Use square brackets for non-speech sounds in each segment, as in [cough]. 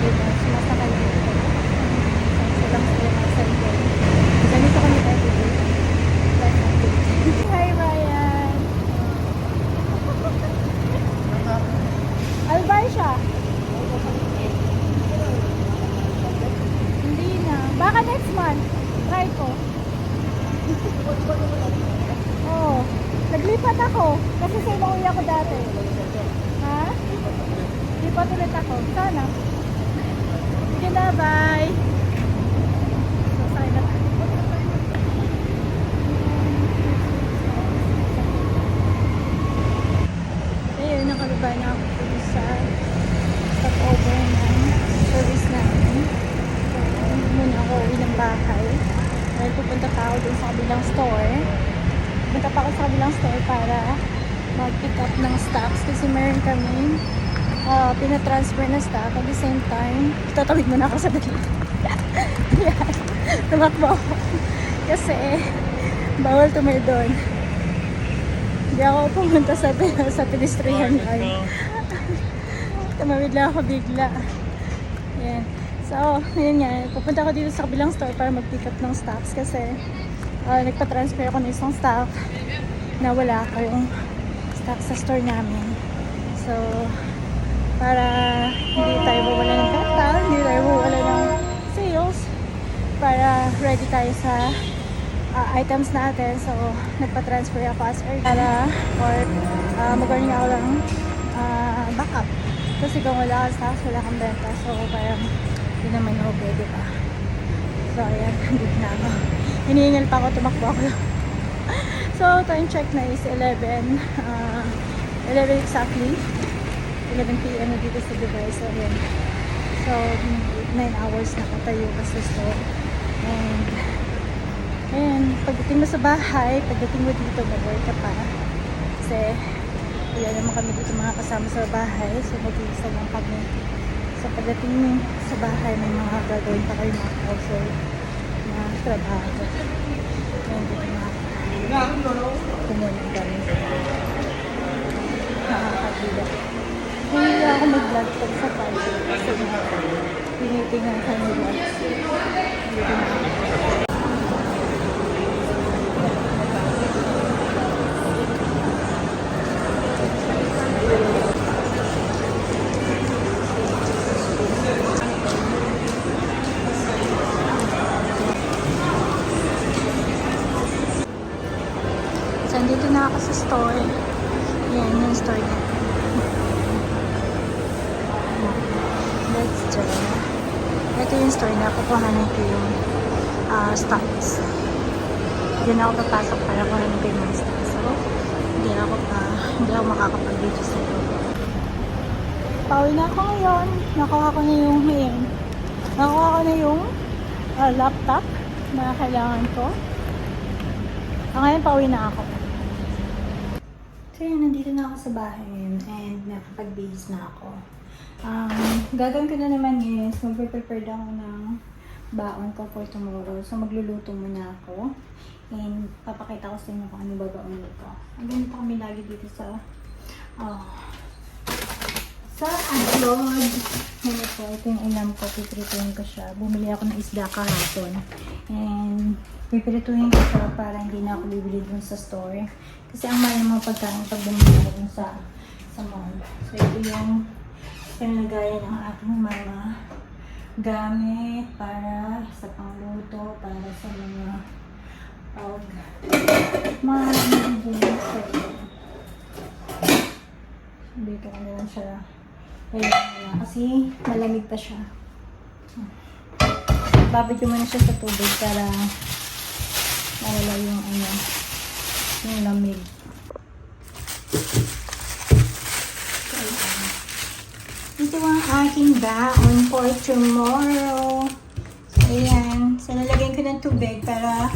diba? Sumasakay dito. Silang sila nasa likod. Hi, Ryan! Albay siya. Hindi na. Baka next month. Try ko. Oo. Naglipat ako. Kasi sa iba uwi ako dati. Ha? Lipat ulit ako. Sana. Na, bye. Ayun, nakalubay na ako sa stopover ng service namin. So, muna ako uwi ng bahay. Pupunta ako sa kabilang store. Pupunta pa ako sa kabilang store para mag-pick up ng stocks kasi meron kami uh, pinatransfer na stock at the same time tatawid muna ako sa dali. [laughs] Yan. Tumakbo ako. Kasi bawal tumay doon. Hindi ako pumunta sa, sa pedestrian line. [laughs] Tumawid lang ako bigla. Yan. So, yun nga. Pupunta ako dito sa kabilang store para mag-pick up ng stocks kasi uh, nagpa-transfer ako ng isang stock na wala ko yung stock sa store namin. So, para hindi tayo mawala ng benta, hindi tayo mawala ng sales, para ready tayo sa uh, items natin. So, nagpa-transfer ako as early para or uh, mag-earning ako ng uh, backup. Kasi kung wala kang stocks, wala kang benta. So, parang hindi naman ako pwede pa. So, ayan, [laughs] dito na ako. Hinihingal pa ako, tumakbo ako. [laughs] so, time check na is 11. Uh, 11 exactly. 11 p.m. na dito sa Dubai. So, ayan. So, 9 hours na katayo ka sa store. And, ayan, pagdating mo sa bahay, pagdating mo dito, mag-work ka pa. Kasi, wala naman kami dito mga kasama sa bahay. So, mag-iisa lang kami. So, pagdating mo sa bahay, may mga gagawin pa kayo mga household na trabaho. Ayan, dito mga kumunin kami. Nakakagila. Hindi ako mag-vlog pag sa party kasi tinitingnan ko na So, andito na ako sa store. Yan, yung store niya. Let's try. Ito yung store na kukuhanin ko yung uh, stocks. Na ako papasok para kuhanin ko yung mga stocks. So, hindi ako pa, hindi ako makakapag-video sa loob. Pauwi na ako ngayon. Nakuha ko na yung, ayan. Nakuha ko na yung uh, laptop na kailangan ko. So, ngayon pauwi na ako. So yun, nandito na ako sa bahay ngayon and nakapag-base na ako. Um, gagawin ko na naman is magpe-prepare ako ng baon ko for tomorrow. So magluluto muna ako and papakita ko sa inyo kung ano babaon ko. Ang ganito kami lagi dito sa oh, sa abroad. Ano po, ito yung ulam ko. Pipirituhin ko siya. Bumili ako ng isda kahapon. And pipirituhin ko siya para hindi na ako bibili dun sa store. Kasi ang mahal ng mga pagkain pag bumili ako dun sa, sa mall. So ito yung pinalagayan ng aking mga gamit para sa pangluto, para sa mga pag mga ingredients. So, dito ko na lang siya na kasi malamig pa siya. Babad ko muna siya sa tubig para mawala yung ano, yung lamig. Ito ang aking baon for tomorrow. So, ayan. So, nalagyan ko ng tubig para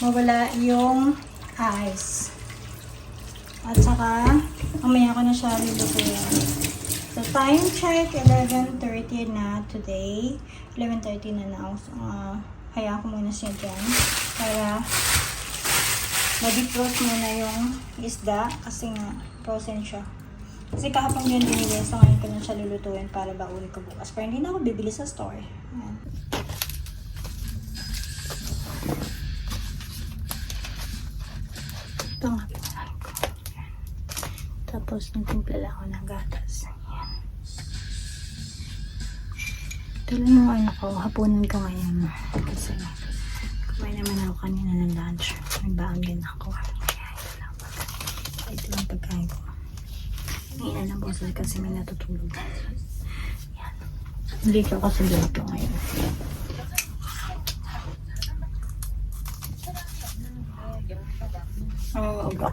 mawala yung ice. At saka, mamaya ko na siya lulutuin. So, time check, 11.30 na today. 11.30 na now. So, uh, hayaan ko muna siya dyan. Para ma-defrost muna yung isda. Kasi nga, frozen siya. Kasi kahapon yun binili. So, ngayon ko na siya lulutuin para baunin ko bukas. Pero hindi na ako bibili sa store. Ayan. Ito nga pinahan. Ayan. Tapos, nagtimpla lang ako ng gatas. Ayan. Tala mo ano ko, hapunan ko ngayon. Kasi kumain naman ako kanina ng lunch. May baon din ako. Kaya ito lang pagkain ko. Hina ng boses kasi may natutulog. Yan. Ko kasi dito ngayon. Oh, ko.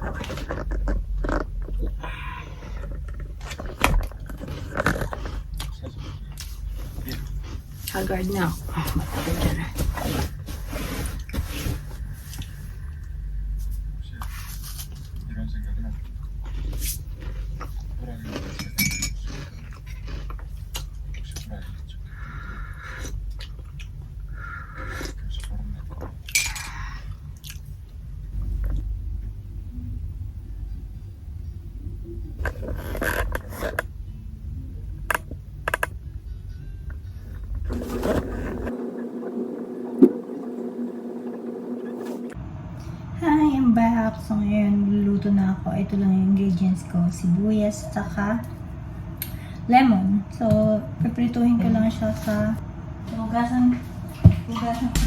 Haggard na ako. Matagal dyan. Back. So ngayon, luluto na ako. Ito lang yung ingredients ko. Sibuyas, saka lemon. So, piprituhin ko lang siya sa hugasan hugasan ko.